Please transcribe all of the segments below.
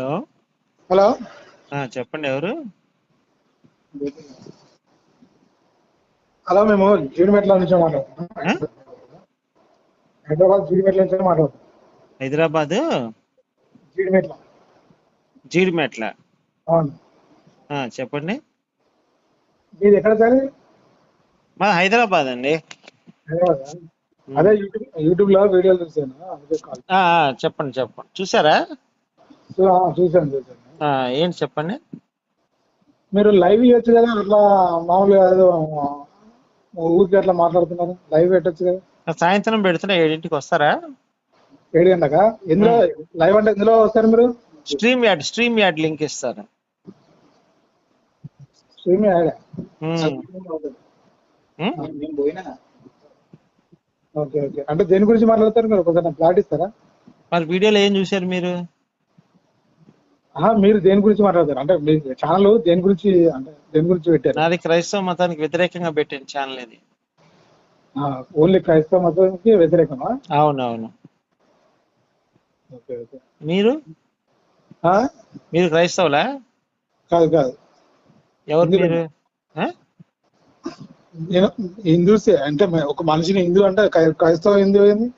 Hello. Hello. చెప్పండి ఎవరు? Hello మేము జీడిమెట్ల నుంచి మాట్లాడుతున్నాం? హైదరాబాద్ జీడిమెట్ల నుంచి మాట్లాడుతున్నాం. హైదరాబాద్? జీడిమెట్ల జీడిమెట్ల అవును. చెప్పండి. మీది ఎక్కడ సార్? మా హైదరాబాద్ అండి. అదే యూట్యూబ్ యూట్యూబ్లో వీడియోలు చూసాను చెప్పండి చెప్పండి. చూసారా? చూసాను చూసాను ఏంటి చెప్పండి? మీరు లైవ్ ఇవ్వచ్చు కదా అట్లా మామూలుగా ఏదో ఊరికి అట్లా మాట్లాడుతున్నారు. లైవ్ పెట్టొచ్చు కదా. సాయంత్రం పెడుతున్నా ఏడింటికి వస్తారా? ఏడు గంటక? ఎందులో లైవ్ అంటే ఎందులో వస్తారు మీరు? Stream yard stream yard link ఇస్తాను స్ట్రీమ్ యాడ్. Okay okay. అంటే దేని గురించి మాట్లాడతారు మీరు? ఒకసారి క్లారిటీ ఇస్తారా? మరి వీడియోలో ఏం చూశారు మీరు? మీరు దేని గురించి మాట్లాడతారు? అంటే మీ ఛానల్ దేని గురించి అంటే దేని గురించి పెట్టారు? నాది క్రైస్తవ మతానికి వ్యతిరేకంగా పెట్టిన ఛానల్ ఇది. ఓన్లీ క్రైస్తవ మతానికి వ్యతిరేకమా? అవునవును. Okay okay. మీరు? ఆ? మీరు క్రైస్తవులా? కాదు కాదు. ఎవరు మీరు? నేను హిందూసే అంటే ఒక మనిషిని హిందూ అంటే క్రై- క్రైస్తవ హిందూ ఏంది?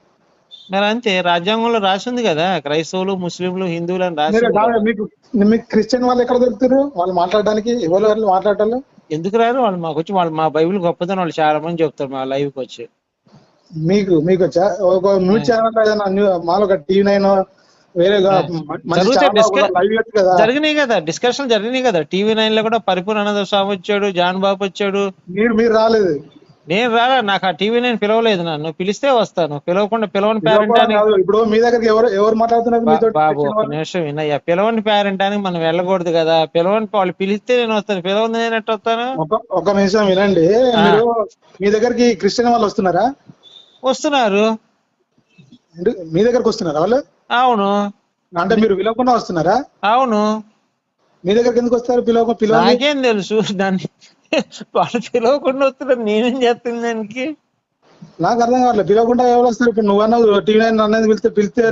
మరి అంతే రాజ్యాంగంలో రాసి ఉంది కదా క్రైస్తవులు ముస్లింలు హిందువులు అని రాసి. మీకు మీకు క్రిస్టియన్ వాళ్ళు ఎక్కడ దొరుకుతారు? వాళ్ళు మాట్లాడడానికి ఎవరు వాళ్ళు మాట్లాడటాలు? ఎందుకు రారు? వాళ్ళు మాకు వచ్చి వాళ్ళు మా బైబిల్ గొప్పదని వాళ్ళు చాలా మంది చెప్తారు మా లైవ్కి వచ్చి. మీకు మీకు వచ్చా ఒక న్యూస్ ఛానల్ ఏదైనా మామూలుగా ఒక టీవీ నైన్ వేరేగా జరిగినాయి కదా డిస్కషన్ జరిగినాయి కదా. టీవీ నైన్లో కూడా పరిపూర్ణ అనంద స్వామి వచ్చాడు జాన్ బాబు వచ్చాడు. మీరు మీరు రాలేదు. నేను రాలా నాకు ఆ టీవీ నైన్ పిలవలేదు నన్ను. పిలిస్తే వస్తాను పిలవకుండా పిలవని పేరెంట్ అని ఇప్పుడు మీ దగ్గరికి ఎవరు ఎవరు మాట్లాడుతున్నారు బాబు ఒక నిమిషం వినయ్యా. పిలవని పేరెంట్ అని మనం వెళ్ళకూడదు కదా. పిలవని వాళ్ళు పిలిస్తే నేను వస్తాను. పిలవని నేను ఎట్ట వస్తాను? ఒక నిమిషం వినండి. మీ దగ్గరికి క్రిస్టియన్ వాళ్ళు వస్తున్నారా? వస్తున్నారు. మీ దగ్గరకు వస్తున్నారా వాళ్ళు? అవును. అంటే మీరు పిలవకుండా వస్తున్నారా? అవును. మీ దగ్గరికి ఎందుకు వస్తారు? పిలవ పిలవ నాకేం తెలుసు. దాన్ని వాళ్ళు పిలవకుండా వస్తున్నారు. నేనేం చేస్తాను దానికి? నాకు అర్థం కావట్లేదు. పిలవకుండా ఎవరు వస్తారు? ఇప్పుడు నువ్వన్నా టీవీ నైన్ అనేది పిలిస్తే పిలిస్తే.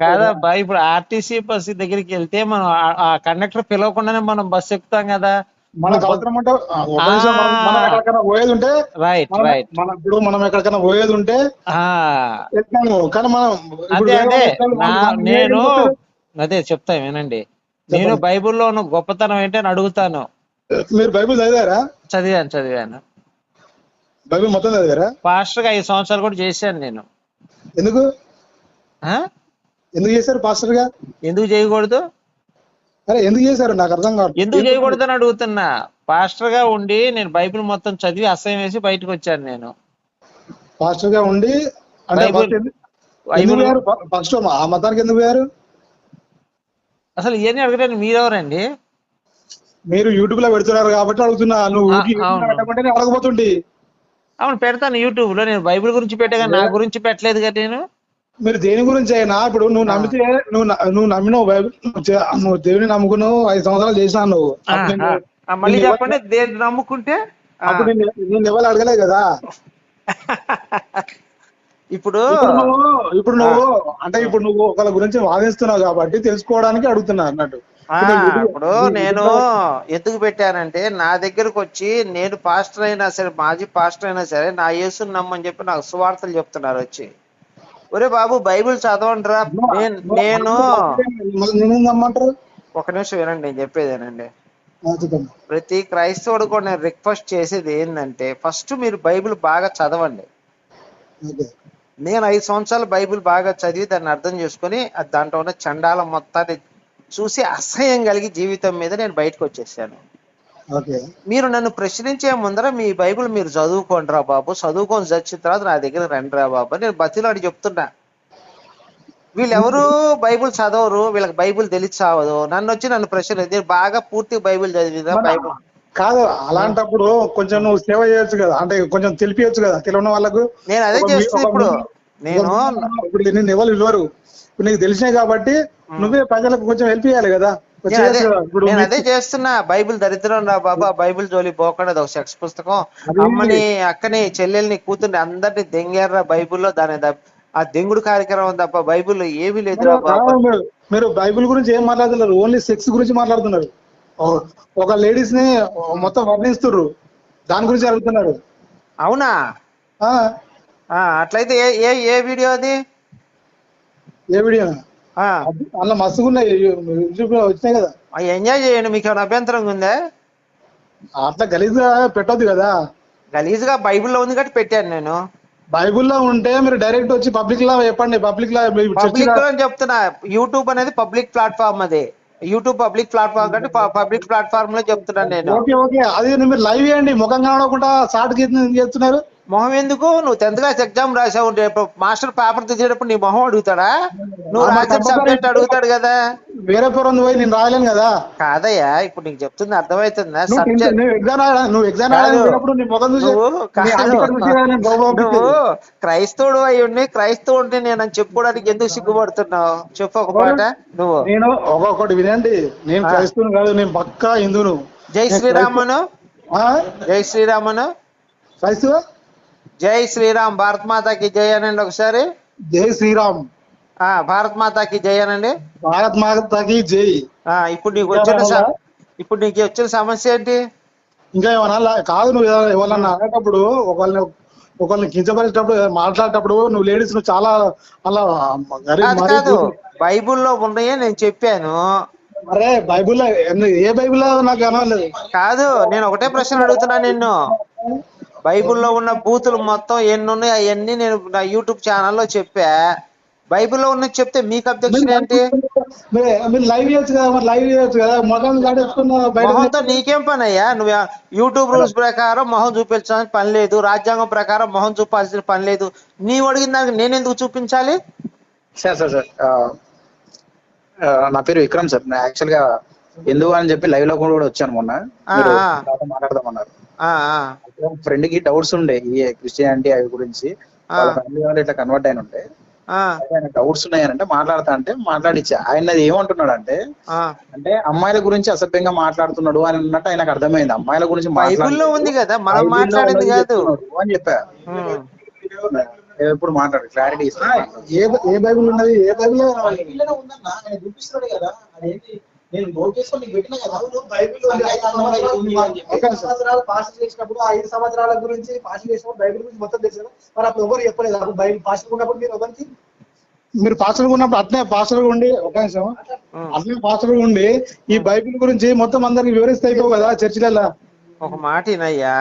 కాదబ్బా ఇప్పుడు ఆర్టీసీ బస్ దగ్గరికి వెళ్తే మనం ఆ- కండక్టర్ పిలవకుండానే మనం బస్ ఎక్కుతాం కదా. మనకు అవసరం మనం ఎక్కడికైనా పోయేది ఉంటే రైట్ రైట్ మన ఇప్పుడు మనం ఎక్కడికైనా పోయేది ఉంటే కానీ మనం అదే నేను? అదే చెప్తా వినండి. నేను బైబిల్లో ఉన్న గొప్పతనం ఏంటని అడుగుతాను. మీరు బైబిల్ చదివారా? చదివాను చదివాను. బైబిల్ మొత్తం చదివారా? పాస్టర్గా ఐదు సంవత్సరాలు కూడా చేశాను నేను. ఎందుకు? ఎందుకు చేశారు పాస్టర్గా ఎందుకు చేయకూడదు? అరే ఎందుకు చేశారు? నాకు అర్థం కావట్లేదు. ఎందుకు చేయకూడదు అని అడుగుతున్నా. పాస్టర్గా ఉండి నేను బైబిల్ మొత్తం చదివి అసహ్యం వేసి బయటకు వచ్చాను నేను. పాస్టర్గా ఉండి ఫస్ట్ ఆ మతానికి ఎందుకు పోయారు? అసలు ఇవన్నీ అడగడానికి మీరెవరండి? మీరు యూట్యూబ్లో పెడుతున్నారు కాబట్టి అడుగుతున్నా. నువ్వు లో అవును. అడగబోతుండి పెడతాను యూట్యూబ్లో. నేను బైబిల్ గురించి పెట్టాగా నా గురించి పెట్టలేదు కదా నేను. మీరు దేని గురించి అయినా ఇప్పుడు నువ్వు నమ్మితే నువ్వు నువ్వు నమ్మినావు బైబిల్ నువ్వు దేవుని నమ్ముకున్నావు ఐదు సంవత్సరాలు చేసినావు నువ్వు. మళ్ళీ చెప్పండి దేని నమ్ముకుంటే? అప్పుడు నేను ఎవరు అడగలేదు కదా. ఇప్పుడు ఇప్పుడు నువ్వు అంటే ఇప్పుడు నువ్వు ఒకళ్ళ గురించి వాదిస్తున్నావు కాబట్టి తెలుసుకోవడానికి అడుగుతున్నా అన్నట్టు. ఇప్పుడు నేను ఎందుకు పెట్టానంటే నా దగ్గరకు వచ్చి నేను పాస్టర్ అయినా సరే మాజీ పాస్టర్ అయినా సరే నా యేసుని నమ్మని చెప్పి నాకు సువార్తలు చెప్తున్నారు వచ్చి. ఒరే బాబు బైబిల్ చదవండిరా. నేను ఒక నిమిషం వినండి నేను చెప్పేదేనండి ప్రతి క్రైస్తవుడు కూడా నేను రిక్వెస్ట్ చేసేది ఏంటంటే ఫస్ట్ మీరు బైబిల్ బాగా చదవండి. నేను ఐదు సంవత్సరాలు బైబిల్ బాగా చదివి దాన్ని అర్థం చేసుకొని దాంట్లో ఉన్న చండాలం మొత్తాన్ని చూసి అసహ్యం కలిగి జీవితం మీద నేను బయటకు వచ్చేసాను. ఓకే. మీరు నన్ను ప్రశ్నించే ముందర మీ బైబిల్ మీరు చదువుకోండి రా బాబు చదువుకొని చచ్చిన తర్వాత నా దగ్గర రండి రా బాబు నేను బతిలాడి చెప్తున్నా. వీళ్ళెవరు బైబిల్ చదవరు వీళ్ళకి బైబిల్ తెలిసి చావదు నన్ను వచ్చి నన్ను ప్రశ్న బాగా పూర్తి బైబిల్ చదివిదా బైబిల్. కాదు అలాంటప్పుడు కొంచెం నువ్వు సేవ చేయొచ్చు కదా. అంటే కొంచెం తెలిపియొచ్చు కదా తెలియని వాళ్ళకు. నేను అదే చేస్తున్నా ఇప్పుడు. నేను ఎవరు ఇవ్వరు నీకు తెలిసినాయి కాబట్టి నువ్వే ప్రజలకు కొంచెం హెల్ప్ చేయాలి కదా? నేను అదే చేస్తున్నా. బైబిల్ దరిద్రం రా బాబా. బైబిల్ జోలి పోకుండా ఒక సెక్స్ పుస్తకం. అమ్మని అక్కని చెల్లెల్ని కూతుర్ని అందరిని దెంగారా బైబిల్లో. దాని ఆ దెంగుడు కార్యక్రమం తప్ప బైబిల్లో ఏమీ లేదురా మీరు- బాబు. మీరు- మీరు బైబిల్ గురించి ఏం మాట్లాడుతున్నారు? ఓన్లీ సెక్స్ గురించి మాట్లాడుతున్నారు. ఒక లేడీస్ని మొత్తం వర్ణిస్తున్నారు దాని గురించి అడుగుతున్నారు. అవునా? అట్లయితే ఏ ఏ వీడియో అది? ఏ వీడియో? అలా మస్తుగా ఉన్నాయి యూట్యూబ్లో వచ్చినాయి కదా. ఎంజాయ్ చేయండి మీకు ఏమైనా అభ్యంతరం ఉందా? అట్లా గలీజ్గా పెట్టొద్దు కదా. గలీజ్గా బైబిల్లో ఉంది కాబట్టి పెట్టాను నేను. బైబిల్లో ఉంటే మీరు డైరెక్ట్ వచ్చి పబ్లిక్ లా చెప్పండి. పబ్లిక్ లా పబ్లిక్ లా- చెప్తున్నా యూట్యూబ్ అనేది పబ్లిక్ ప్లాట్ఫామ్ అది. యూట్యూబ్ పబ్లిక్ ప్లాట్ఫామ్ కాబట్టి పబ్లిక్ ప్లాట్ఫామ్లో చెప్తున్నాను నేను. Okay okay. అది మీరు లైవ్ చేయండి. ముఖం కనబడకుండా షార్ట్ చేస్తున్నారు మొహం ఎందుకు? నువ్వు టెన్త్ క్లాస్ ఎగ్జామ్ రాసావు మాస్టర్ పేపర్ తెచ్చేటప్పుడు నీ మొహం అడుగుతాడా? నువ్వు రాసిన సబ్జెక్ట్ అడుగుతాడు కదా. వేరే పేరు పోయి నేను రాయలేను కదా. కాదయ్యా ఇప్పుడు నీకు చెప్తుంది అర్థమవుతుందా? నువ్వు సబ్జెక్ట్ ఎగ్జామ్ నువ్వు. క్రైస్తవుడు అయి ఉండి క్రైస్తవుడు ఉంటే నేను అని చెప్పుకోవడానికి ఎందుకు సిగ్గుపడుతున్నావు? చెప్పు ఒక మాట నువ్వు. నేను ఒక్కొక్కటి వినండి. నేను. క్రైస్తవుని కాదు నేను పక్కా హిందువును. జై శ్రీరామను? జై శ్రీరామను. క్రైస్తవ? జై శ్రీరామ్ భారత్ మాతాకి జై అనండి ఒకసారి. జై శ్రీరామ్. ఆ భారత్ మాతాకి జై అనండి భారత్ మాతకి జై. ఆ ఇప్పుడు నీకు వచ్చిన స- ఇప్పుడు నీకు వచ్చిన సమస్య ఏంటి? ఇంకా ఏమన్నా కాదు నువ్వు ఎవ- ఎవరన్నా అనేటప్పుడు ఒకళ్ళని ఒకళ్ళని కించపరిచేటప్పుడు మాట్లాడేటప్పుడు నువ్వు లేడీస్ నువ్వు చాలా అలా గరీబ్ కాదు మరీ కాదు. బైబిల్లో ఉన్నాయే నేను చెప్పాను. అరే బైబుల్ ఏ బైబుల్ నాకు అనలేదు కాదు నేను ఒకటే ప్రశ్న అడుగుతున్నా నిన్ను. బైబిల్లో ఉన్న బూతులు మొత్తం ఎన్ని ఉన్నాయి అవన్నీ నేను నా యూట్యూబ్ ఛానల్లో చెప్పా. బైబిల్లో ఉన్నది చెప్తే మీకు అబ్జెక్షన్ ఏంటి? మీరు మీరు లైవ్ చేయొచ్చు కదా మరి లైవ్ చేయొచ్చు కదా? మొఖం మొహంతో నీకేం పని అయ్యా నువ్వు యూట్యూబ్ రూల్స్ ప్రకారం మొహం చూపించాల్సిన పని లేదు రాజ్యాంగం ప్రకారం మొహం చూపాల్సిన పని లేదు. నీవు అడిగిన దానికి నేను ఎందుకు చూపించాలి? సార్ సార్ సార్ నా పేరు విక్రమ్ సార్. నేను యాక్చువల్గా ఎందుకు అని చెప్పి లైవ్లో కూడా వచ్చాను మొన్న. మాట్లాడదామన్నారు. ఫ్రెండ్కి డౌట్స్ ఉండే ఈ క్రిస్టియానిటీ అవి గురించి. ఫ్యామిలీ వాళ్ళు ఇట్లా కన్వర్ట్ అయిన ఉంటే ఆ. ఆయన డౌట్స్ ఉన్నాయనంటే మాట్లాడతా అంటే మాట్లాడిచ్చా. ఆయన ఏమంటున్నాడు అంటే అంటే అమ్మాయిల గురించి అసభ్యంగా మాట్లాడుతున్నాడు అని అన్నట్టు ఆయనకు అర్థమైంది. అమ్మాయిల గురించి బైబిల్లో ఉంది కదా మనం మాట్లాడింది కాదు. అని చెప్పా. ఎప్పుడు మాట్లాడు క్లారిటీ ఇస్తా ఏ ఏ బైబుల్ ఉన్నది? ఏ బైబుల్ చూపిస్తున్నాడు కదా. అదేంటి? నేను నోట్ చేసుకొని నీకు పెట్టినా కదా? అవును. ఐదు సంవత్సరాలు పాస్ చేసినప్పుడు ఆ ఐదు సంవత్సరాల గురించి పాస్ చేసినప్పుడు బైబిల్ గురించి మొత్తం తెలుసు కదా? మరి అప్పుడు ఎవరు చెప్పలేదు? అప్పుడు బైబిల్ పాస్ ఉన్నప్పుడు మీరు ఎవరికి? మీరు పాస్టర్ ఉన్నప్పుడు అట్నే పాస్టర్ ఉండి ఒక నిమిషం. అట్లే? పాస్టర్ ఉండి ఈ బైబిల్ గురించి మొత్తం అందరికి వివరిస్తే అయిపోవు కదా చర్చిలలో ఒక మాట వినయ్యా.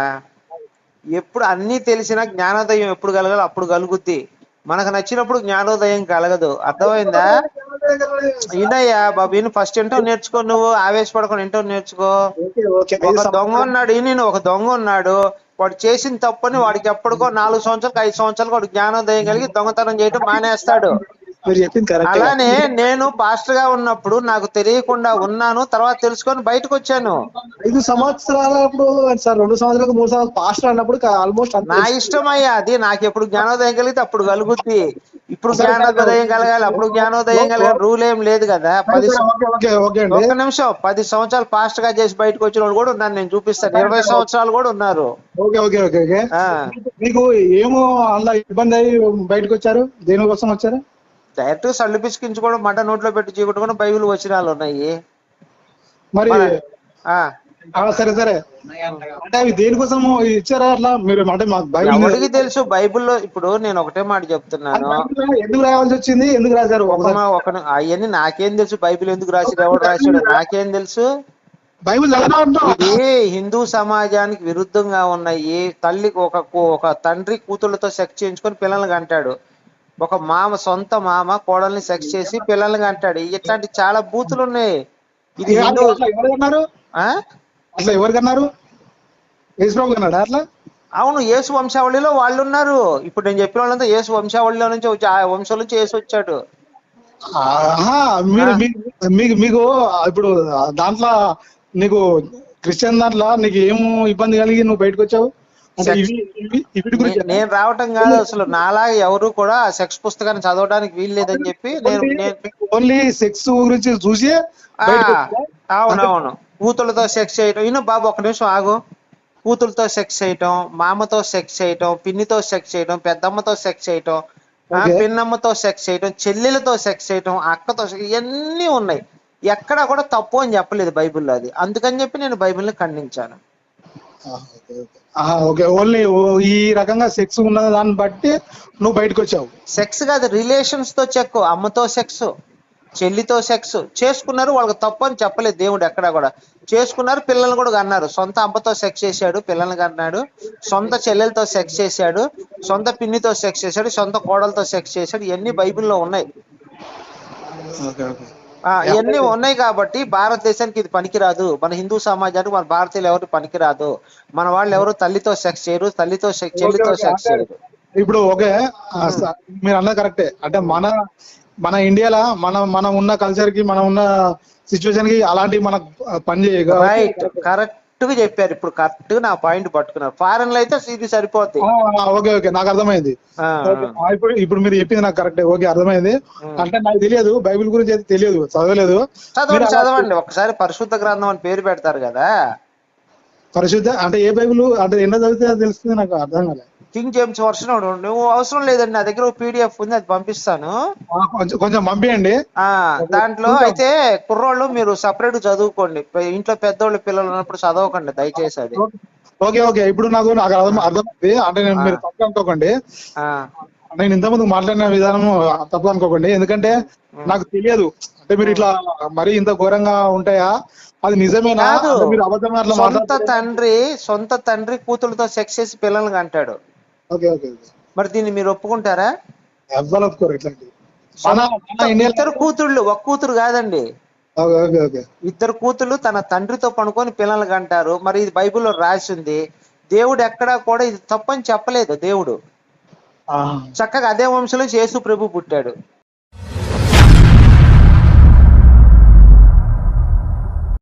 ఎప్పుడు అన్నీ తెలిసిన జ్ఞానోదయం ఎప్పుడు కలగాలి అప్పుడు కలుగుద్ది. మనకు నచ్చినప్పుడు జ్ఞానోదయం కలగదు. అర్థమైందా? వినయ్యా బాబు ఈయన ఫస్ట్ ఏంటో నేర్చుకో నువ్వు ఆవేశపడకుండా ఏంటో నేర్చుకో. ఒక దొంగ ఉన్నాడు ఈయన ఒక దొంగ ఉన్నాడు. వాడు చేసిన తప్పని వాడికి ఎప్పటికో నాలుగు సంవత్సరాలకు ఐదు సంవత్సరాలకు వాడు జ్ఞానోదయం కలిగి దొంగతనం చేయటం మానేస్తాడు. అలానే నేను పాస్టర్గా ఉన్నప్పుడు నాకు తెలియకుండా ఉన్నాను తర్వాత తెలుసుకొని బయటకు వచ్చాను. ఐదు సంవత్సరాలప్పుడు సార్ రెండు సంవత్సరాలకు మూడు సంవత్సరాలు పాస్టర్ అన్నప్పుడు ఆల్మోస్ట్ నా ఇష్టం అయ్యా అది. నాకు ఎప్పుడు జ్ఞానోదయం కలిగితే అప్పుడు కలుగుద్ది. ఇప్పుడు జ్ఞానోదయం కలగాలి. అప్పుడు జ్ఞానోదయం కలగాలి. రూల్ ఏం లేదు కదా. పది ఒక్క నిమిషం. పది సంవత్సరాలు పాస్ట్గా చేసి బయటకు వచ్చిన వాళ్ళు కూడా ఉన్నారు. నేను చూపిస్తాను. ఇరవై సంవత్సరాలు కూడా ఉన్నారు. ఓకే ఓకే ఓకే మీకు ఏమో అలా ఇబ్బంది అయ్యి బయటకు వచ్చారు? దేనికోసం వచ్చారు? డైరెక్ట్ సళ్ళు పిసికించుకోవడం మట నోట్లో పెట్టి చీకొట్టుకోవడం బైబిల్ వచనాలు ఉన్నాయి. మరి సరే సరే. అంటే అవి దేనికోసం ఇచ్చారా? అట్లా మీరు అంటే మాకు ఎవరికి తెలుసు? బైబిల్లో ఇప్పుడు నేను ఒకటే మాట చెప్తున్నాను. ఎందుకు రావాల్సి వచ్చింది? ఎందుకు రాశారు? ఒక అవన్నీ నాకేం తెలుసు? బైబిల్ ఎందుకు రాశాడు? ఎవడు రాశాడు? నాకేం తెలుసు? బైబిల్. ఇది హిందూ సమాజానికి విరుద్ధంగా ఉన్నాయి తల్లికి ఒక ఒక తండ్రి కూతుళ్ళతో సెక్స్ చేయించుకొని పిల్లల్ని అంటాడు ఒక మామ సొంత మామ కోడల్ని సెక్స్ చేసి పిల్లల్ని అంటాడు ఇట్లాంటి చాలా బూతులు ఉన్నాయి. ఇది ఏ- హిందూ అట్లా ఎవరు కన్నారు? యేసుప్రభు కన్నాడా అట్లా? అవును యేసు వంశావళిలో వాళ్ళు ఉన్నారు ఇప్పుడు నేను చెప్పిన వాళ్ళంతా యేసు వంశావళిలో నుంచి వచ్చి ఆ వంశం నుంచి యేసు వచ్చాడు. మీరు. మీకు- మీకు ఇప్పుడు దాంట్లో నీకు క్రిస్టియన్ దాంట్లో నీకు ఏం ఇబ్బంది కలిగి నువ్వు బయటకు వచ్చావు? నేను రావటం కాదు అసలు. నాలాగా ఎవరు కూడా సెక్స్ పుస్తకాన్ని చదవడానికి వీలు లేదని చెప్పి నేను ఓన్లీ సెక్స్ గురించి చూసి? అవునవును. కూతులతో సెక్స్ చేయటం. ఇನ್ನು బాబు ఒక నిమిషం ఆగు. కూతులతో సెక్స్ చేయటం మామతో సెక్స్ చేయటం పిన్నితో సెక్స్ చేయటం పెద్దమ్మతో సెక్స్ చేయటం. పిన్నమ్మతో సెక్స్ చేయటం చెల్లెలతో సెక్స్ చేయటం అక్కతో ఇవన్నీ ఉన్నాయి. ఎక్కడా కూడా తప్పు అని చెప్పలేదు బైబిల్లో అది. అందుకని చెప్పి నేను బైబిల్ని ఖండించాను. ఓకే, ఓన్లీ ఈ రకంగా సెక్స్ ఉన్న దాన్ని బట్టి నువ్వు బయటకు వచ్చావు సెక్స్ కాదు రిలేషన్స్తో చెక్ అమ్మతో సెక్స్. చెల్లితో సెక్స్ చేసుకున్నారు వాళ్ళకి తప్పు అని చెప్పలేదు దేవుడు ఎక్కడా కూడా. చేసుకున్నారు పిల్లల్ని కూడా కన్నారు. సొంత అమ్మతో సెక్స్ చేశాడు పిల్లల్ని కన్నాడు. సొంత చెల్లెలతో సెక్స్ చేశాడు సొంత పిన్నితో సెక్స్ చేశాడు సొంత కోడలతో సెక్స్ చేశాడు. ఇవన్నీ బైబిల్లో ఉన్నాయి. Okay okay. ఆ, ఇవన్నీ ఉన్నాయి కాబట్టి భారతదేశానికి ఇది పనికిరాదు. మన హిందూ సమాజానికి మన భారతీయులు ఎవరు పనికిరాదు. మన వాళ్ళు ఎవరు తల్లితో సెక్స్ చేయరు తల్లితో సెక్స్ చెల్లితో సెక్స్. చేయరు. ఇప్పుడు ఓకే మీరు అన్నది కరెక్టే. అంటే మన మన ఇండియాలో మనం మనం ఉన్న కల్చర్కి మనం ఉన్న సిచ్యువేషన్కి అలాంటివి మనకు పని కాబట్టి- రైట్ కరెక్ట్గా చెప్పారు. ఇప్పుడు కరెక్ట్గా నా పాయింట్ పట్టుకున్నారు. ఫారెన్లో అయితే ఇది ఆ, ఓకే ఓకే. నాకు అర్థమైంది. ఇప్పుడు ఇప్పుడు మీరు చెప్పింది నాకు కరెక్ట్ ఓకే అర్థమైంది. అంటే నాకు తెలియదు. బైబిల్ గురించి అయితే తెలియదు. చదవలేదు. చదవండి చదవండి. ఒకసారి పరిశుద్ధ గ్రంథం అని పేరు పెడతారు కదా. పరిశుద్ధ అంటే ఏ బైబిల్ అంటే ఎన్నో చదివితే తెలుస్తుంది నాకు అర్థం కాలే. కింగ్ జేమ్స్ వర్షన్ నువ్వు అవసరం లేదండి నా దగ్గర పీడిఎఫ్ ఉంది అది పంపిస్తాను. కొంచెం పంపించండి దాంట్లో అయితే కుర్రోళ్ళు మీరు సపరేట్ చదువుకోండి. ఇంట్లో పెద్దోళ్ళు పిల్లలు ఉన్నప్పుడు చదవకండి దయచేసి అది. Okay okay. ఇప్పుడు నాకు నాకు అర్థం అర్థమైంది. అంటే నేను మీరు తప్పు అనుకోకండి. నేను ఇంతకుముందు మాట్లాడిన విధానం తప్పు అనుకోకండి. ఎందుకంటే నాకు తెలియదు. అంటే మీరు ఇట్లా మరీ ఇంత ఘోరంగా ఉంటాయా? అది నిజమేనా? మీరు అబద్ధం సొంత తండ్రి సొంత తండ్రి కూతురుతో సెక్స్ చేసి పిల్లల్ని అంటాడు ఓకే ఓకే. మరి దీన్ని మీరు ఒప్పుకుంటారా? ఎవ్వరు ఒప్పుకోరు ఇట్లాంటివి ఇద్దరు కూతుళ్ళు ఒక కూతురు కాదండి. ఇద్దరు కూతుళ్ళు తన తండ్రితో పనుకొని పిల్లలకి అంటారు మరి ఇది బైబిల్లో రాసి ఉంది. దేవుడు ఎక్కడా కూడా ఇది తప్పని చెప్పలేదు దేవుడు. చక్కగా అదే వంశంలో యేసు ప్రభు పుట్టాడు.